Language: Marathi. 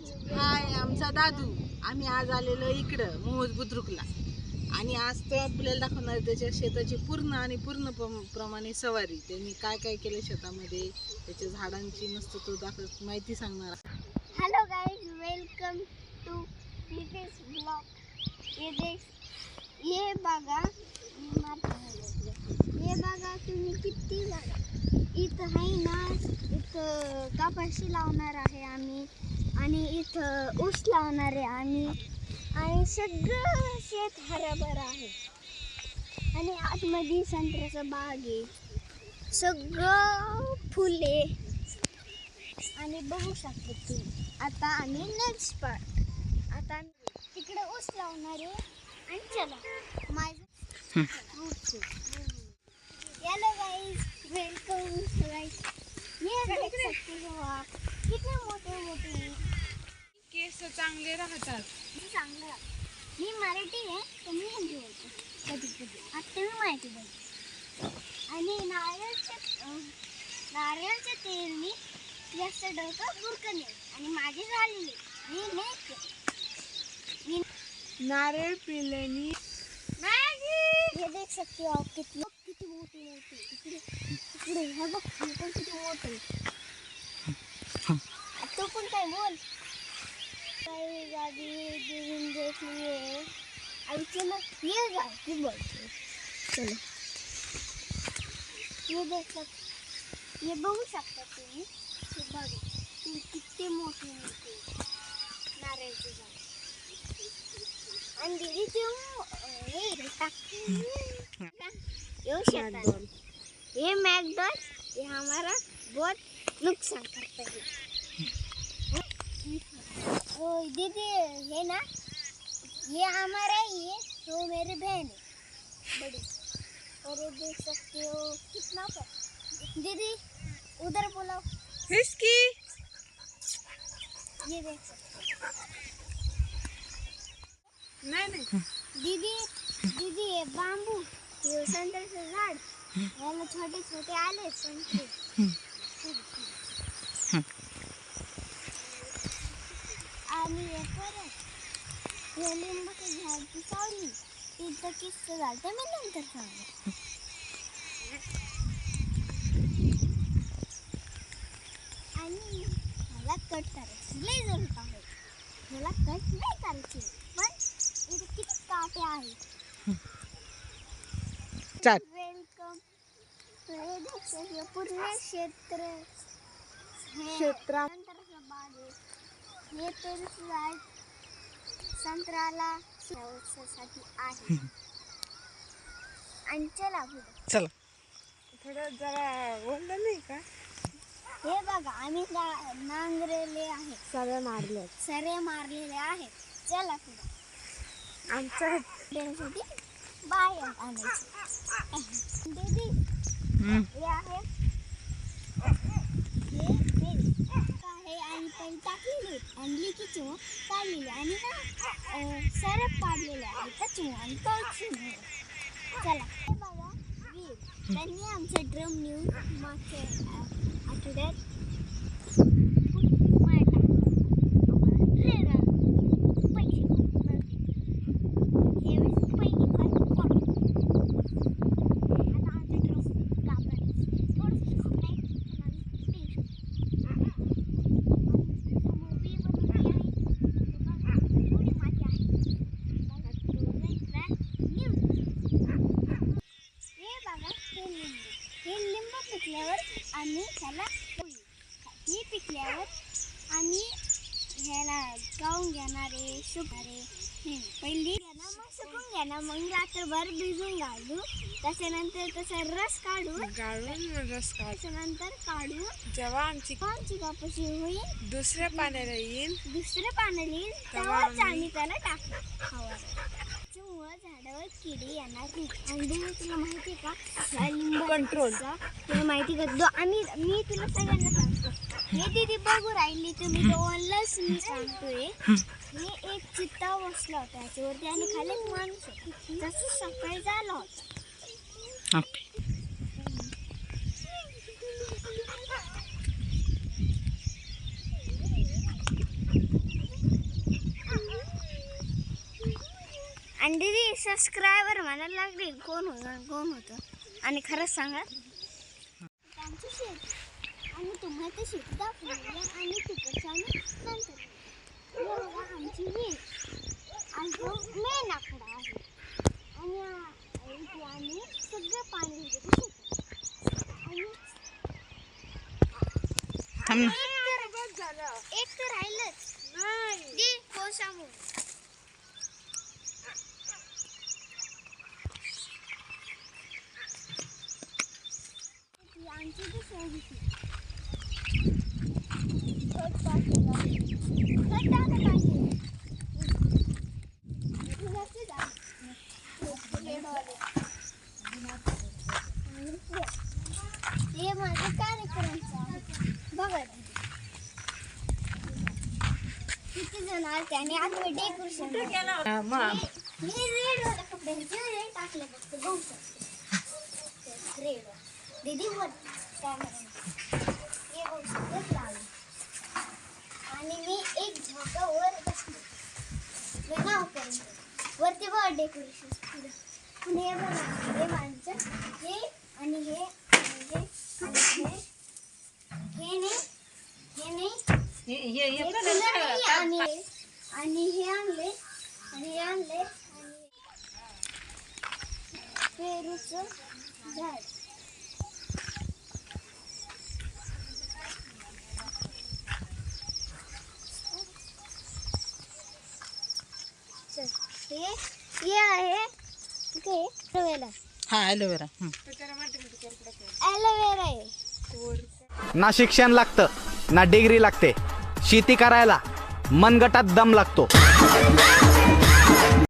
गाईज हाय आमचा दादू. आम्ही आज आलेलो इकडं मोहोज बुद्रुकला. आणि आज तो आपल्याला दाखवणार त्याच्या शेताची पूर्ण आणि पूर्ण प्रम- प्रमाणे सवारी. त्यांनी काय काय केलं शेतामध्ये त्याच्या झाडांची मस्त तो दाखव माहिती सांगणार. आहे. Guys welcome to Nitesh blog ये ये बघा मी मारते हे बघा तुम्ही किती बघा इथं आहे ना इथं कापाशी लावणार आहे आम्ही. आणि इथं ऊस लावणार आहे आम्ही आणि सगळं शेत हराभरा आहे. आणि आतमध्ये संत्र्याचा बाग आहे. सगळं फुले आणि बघू शकतो तुम्ही आता आम्ही नेक्स्ट पार्ट आता तिकडे ऊस लावणार आहे आणि चला माझं हॅलो गाईज वेलकम गाईज ये कितने मोठे मोठे केस चांगले राहतात. मी चांगलं आहे. मी मराठी आहे तर मी हिंदी बोलते. कधी कधी. आता मी माहिती बोलते. आणि नारळच्या अं, नारळच्या तेलनी जास्त डोकं बुरकं नाही आणि माझे झालेले मी नाही मी नारळ पिल्याने हे देख सकते हो किती किती मोठी मोठी इकडे इकडे हे बघ हे पण किती मोठे चलो ये जा तू बोलते चलो। ये देख ये बघू शकता तुम्ही हे बघा किती मोठे नारळचे झाड आणि दीदी ते हे येऊ शकता ये हमारा बहुत नुकसान करता है। ओ दीदी है ना? ये हमारा ही है तो मेरी बहन है बड़ी। और ये देख सकते हो कितना पर दीदी उधर बुलाओ। हिसकी। ये देख सकते। नाही नाही। दीदी दीदी ये बांबू ये संत्र्याचं झाड। याला छोटे छोटे आले संत्रे। आणि परत हे लिंबाचं झाड सावली. तिथं किस्त झालं मी नंतर सांगू आणि मला कट करायची. लय जरूर आहे. मला कट नाही करायची. पण इथे किती काटे आहेत. वेलकम पूर्ण क्षेत्र. हे क्षेत्रा- संत्र्याचा बाग आहे हे साठी आहे. आणि चला पुढे. चला. थोडं जरा बोललं नाही का? हे बघा आम्ही नांगरले आहे. सगळे मारले. सरे मारलेले आहेत चला पुढे. आमचं देण्यासाठी बाहेर आणायचे. दीदी हे आहे. हे हे आहे आणि पण टाकलेले आणि लिकीचे हो, काढलेले आणि ना सरप पाडलेले आहे त्याच्यामुळे हो, आणि तळची हो. चला. हे बघा वीर त्यांनी आमचा ड्रम नेऊन मागच्या आठवड्यात मार टाकला. आम्हाला रे रा- पैसे पण- हे वेळेस पहिली फार पडली. आता आमचा ड्रम कापला थोडंसं सुकलाय पण आम्ही टेन्शन समोर बी बनवली आहे ते बघा, एवढी माती आहे बघा, थोडं रॅक निवडून. हे बघा हे लिंबू हे लिंबू पिकल्यावर ह्याला हे पिकल्यावर आम्ही ह्याला गाऊन घेणार आहे सुकणारे पहिली घेणार मग सुकून घेणार मग रात्रभर भिजून घालू. त्याच्यानंतर त्याचा रस काढू. गाळून रस काढ. त्याच्यानंतर काढू. जेव्हा आमची आमची कापशी होईल. दुसऱ्या पाण्याला येईल. दुसरं पाणी येईल. तेव्हा तेव्हाच आम्ही- त्याला टाकू हवा झाडावर किडी येणार नाही आणि तुला माहिती आहे का Control. किस्सा तुला माहिती का? दो आम्ही मी तुला सगळ्यांना सांगतो. हे दीदी बघू राहिली तुम्ही. दोनलाच मी सांगतोय. हे एक चित्ता बसला होता. त्याच्यावरती आणि खाली माणूस होता. तसं सकाळी झालं होतं. दीदी सबस्क्रायबर म्हणायला लागले. कोण होतं? कोण होतं? आणि खरंच सांगा. आमचं शेत. आणि तुम्हाला शेत दाखवली आणि तिकडचं आम्ही नंतर. हे बघा आमची विहीर आणि तो मेन आकडा आहे. आणि इथे आम्ही सगळं पाणी आणि. एक तर- एक तर राहिलंच. दे कोण सांगू ती आमची दुसरी होती. खत टाकलं. खत टाकत आहे. हे जास्त झालं. हे रेडवाले. आणि हे. हे माझं कार्यक्रमचं आहे. बघा किती जण आले आणि आम्ही डेकोरेशन केलं मग मी रेड वाला कपडे हे टाकले फक्त शकतो रेड दीदी वर कॅमेरा हे बघू लावले आणि मी एक झाकावर बसले मी नाव करून वरती बघ डेकोरेशन आणि हे बघा हे माणसं हे आणि हे आणि हे हे नाही हे नाही हे? आणले आणि हे आणले आणि हे आणले आणि पेरूचं झाड. चल, हे हे आहे काय ॲलोवेरा हा ॲलोवेरा हं. ॲलोवेरा आहे. ना शिक्षण लागतं ना डिग्री लागते. शेती करायला मनगटात दम लागतो.